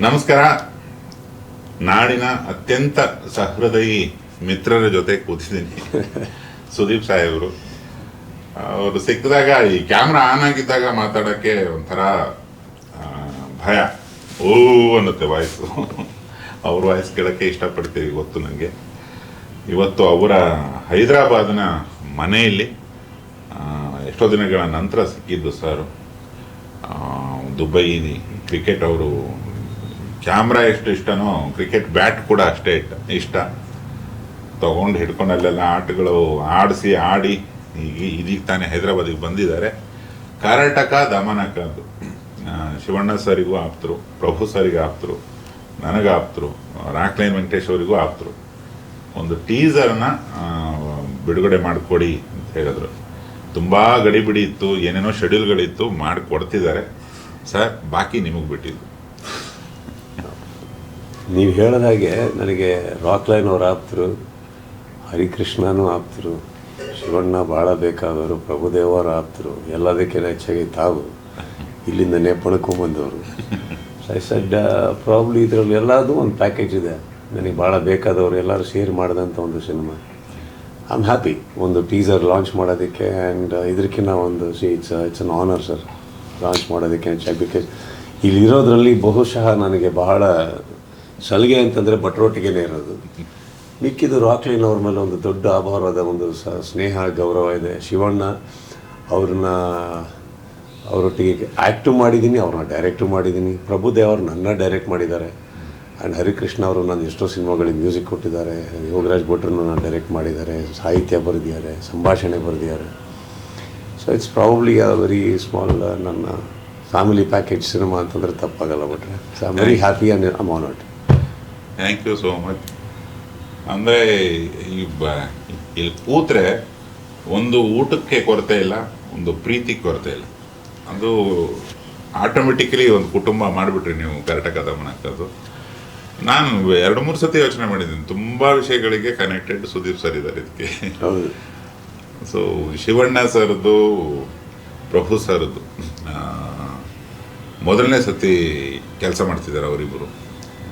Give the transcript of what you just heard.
ನಮಸ್ಕಾರ. ನಾಡಿನ ಅತ್ಯಂತ ಸಹೃದಯಿ ಮಿತ್ರರ ಜೊತೆ ಕೂತಿದ್ದೀನಿ. ಸುದೀಪ್ ಸಾಹೇಬರು. ಅವರು ಸಿಕ್ಕಿದಾಗ ಈ ಕ್ಯಾಮ್ರಾ ಆನ್ ಆಗಿದ್ದಾಗ ಮಾತಾಡೋಕ್ಕೆ ಒಂಥರ ಭಯ. ಓ ಅನ್ನುತ್ತೆ ವಾಯ್ಸು. ಅವ್ರ ವಾಯ್ಸ್ ಕೇಳೋಕ್ಕೆ ಇಷ್ಟಪಡ್ತೀವಿ ಇವತ್ತು ನನಗೆ ಇವತ್ತು ಅವರ ಹೈದರಾಬಾದ್ನ ಮನೆಯಲ್ಲಿ ಎಷ್ಟೋ ದಿನಗಳ ನಂತರ ಸಿಕ್ಕಿದ್ದು ಸರ್. ದುಬೈ ಕ್ರಿಕೆಟ್ ಅವರು ಕ್ಯಾಮ್ರಾ ಎಷ್ಟು ಇಷ್ಟನೋ, ಕ್ರಿಕೆಟ್ ಬ್ಯಾಟ್ ಕೂಡ ಅಷ್ಟೇ ಇಷ್ಟ ಇಷ್ಟ. ತಗೊಂಡು ಹಿಡ್ಕೊಂಡು ಅಲ್ಲೆಲ್ಲ ಆಟಗಳು ಆಡಿಸಿ, ಆಡಿ ಈಗ ಇದೀಗ ತಾನೇ ಹೈದರಾಬಾದಿಗೆ ಬಂದಿದ್ದಾರೆ. ಕರ್ನಾಟಕ ದಮನಕ ಅದು. ಶಿವಣ್ಣ ಸರಿಗೂ ಆಪ್ತರು, ಪ್ರಭು ಸರಿಗೆ ಆಪ್ತರು, ನನಗೆ ಆಪ್ತರು, ರಾಕ್ಲೈನ್ ವೆಂಕಟೇಶ್ ಅವರಿಗೂ ಆಪ್ತರು. ಒಂದು ಟೀಸರ್ನ ಬಿಡುಗಡೆ ಮಾಡಿಕೊಡಿ ಅಂತ ಹೇಳಿದ್ರು. ತುಂಬ ಗಡಿಬಿಡಿ ಇತ್ತು, ಏನೇನೋ ಶೆಡ್ಯೂಲ್ಗಳಿತ್ತು, ಮಾಡಿಕೊಡ್ತಿದ್ದಾರೆ. ಸರ್, ಬಾಕಿ ನಿಮಗೆ ಬಿಟ್ಟಿದ್ದು. ನೀವು ಹೇಳಿದ ಹಾಗೆ ನನಗೆ ರಾಕ್ ಲೈನ್ ಅವರು ಆಪ್ತರು, ಹರಿಕೃಷ್ಣನೂ ಆಪ್ತರು, ಶಿವಣ್ಣ ಭಾಳ ಬೇಕಾದವರು, ಪ್ರಭುದೇವರು ಆಪ್ತರು, ಎಲ್ಲದಕ್ಕಿಂತ ಹೆಚ್ಚಾಗಿ ತಾವು ಇಲ್ಲಿಂದ ನೇಪಣಕೊಂಬಂದವರು ಐ ಸಡ್ ಪ್ರಾಬ್ಲಿ ಇದರಲ್ಲಿ ಎಲ್ಲದೂ ಒಂದು ಪ್ಯಾಕೇಜ್ ಇದೆ. ನನಗೆ ಭಾಳ ಬೇಕಾದವರು ಎಲ್ಲರೂ ಶೇರ್ ಮಾಡಿದಂಥ ಒಂದು ಸಿನಿಮಾ ಐ ಆಮ್ ಹ್ಯಾಪಿ ಒಂದು ಟೀಸರ್ ಲಾಂಚ್ ಮಾಡೋದಕ್ಕೆ ಆ್ಯಂಡ್ ಇದಕ್ಕಿಂತ ಒಂದು see it's it's an honour sir launch ಮಾಡೋದಕ್ಕೆ ಅಂತ ಬಿಕಾಸ್ ಇಲ್ಲಿರೋದ್ರಲ್ಲಿ ಬಹುಶಃ ನನಗೆ ಬಹಳ ಸಲಿಗೆ ಅಂತಂದರೆ ಭಟ್ರೊಟ್ಟಿಗೆನೇ ಇರೋದು. ಮಿಕ್ಕಿದು ರಾಕ್ಲೈನ್ ಅವ್ರ ಮೇಲೆ ಒಂದು ದೊಡ್ಡ ಆಭಾರವಾದ ಒಂದು ಸ ಸ್ನೇಹ ಗೌರವ ಇದೆ. ಶಿವಣ್ಣ ಅವ್ರನ್ನ ಅವರೊಟ್ಟಿಗೆ ಆ್ಯಕ್ಟು ಮಾಡಿದ್ದೀನಿ ಅವ್ರನ್ನ ಡೈರೆಕ್ಟು ಮಾಡಿದ್ದೀನಿ ಪ್ರಭುದೇವರು ನನ್ನ ಡೈರೆಕ್ಟ್ ಮಾಡಿದ್ದಾರೆ. ಆ್ಯಂಡ್ ಹರಿಕೃಷ್ಣ ಅವರು ನಾನು ಎಷ್ಟೋ ಸಿನಿಮಾಗಳಿಗೆ ಮ್ಯೂಸಿಕ್ ಕೊಟ್ಟಿದ್ದಾರೆ. ಯೋಗರಾಜ್ ಭಟ್ರನ್ನು ನಾನು ಡೈರೆಕ್ಟ್ ಮಾಡಿದ್ದಾರೆ. ಸಾಹಿತ್ಯ ಬರೆದಿದ್ದಾರೆ. ಸಂಭಾಷಣೆ ಬರೆದಿದ್ದಾರೆ. So it's probably a very small ನನ್ನ ಫ್ಯಾಮಿಲಿ ಪ್ಯಾಕೇಜ್ ಸಿನಿಮಾ ಅಂತಂದರೆ ತಪ್ಪಾಗಲ್ಲ ಬಟ್ರೆ. So I very happy and ಅಮೌನಟ್ thank you so much ಅಂದರೆ ಈ ಬ ಇಲ್ಲಿ ಕೂತ್ರೆ ಒಂದು ಊಟಕ್ಕೆ ಕೊರತೆ ಇಲ್ಲ ಒಂದು ಪ್ರೀತಿ ಕೊರತೆ ಇಲ್ಲ. ಅದು ಆಟೋಮೆಟಿಕಲಿ ಒಂದು ಕುಟುಂಬ ಮಾಡಿಬಿಟ್ರಿ ನೀವು ಕರ್ನಾಟಕ ದಮನಕ್ಕದು ನಾನು ಎರಡು ಮೂರು ಸತಿ ಯೋಚನೆ ಮಾಡಿದ್ದೀನಿ. ತುಂಬ ವಿಷಯಗಳಿಗೆ ಕನೆಕ್ಟೆಡ್ ಸುದೀಪ್ ಸರ್ ಇದ್ದಾರೆ ಇದಕ್ಕೆ. ಸೊ ಶಿವಣ್ಣ ಸರ್ದು ಪ್ರಭು ಸರ್ದು ಮೊದಲನೇ ಸತಿ ಕೆಲಸ ಮಾಡ್ತಿದ್ದಾರೆ ಅವರಿಬ್ಬರು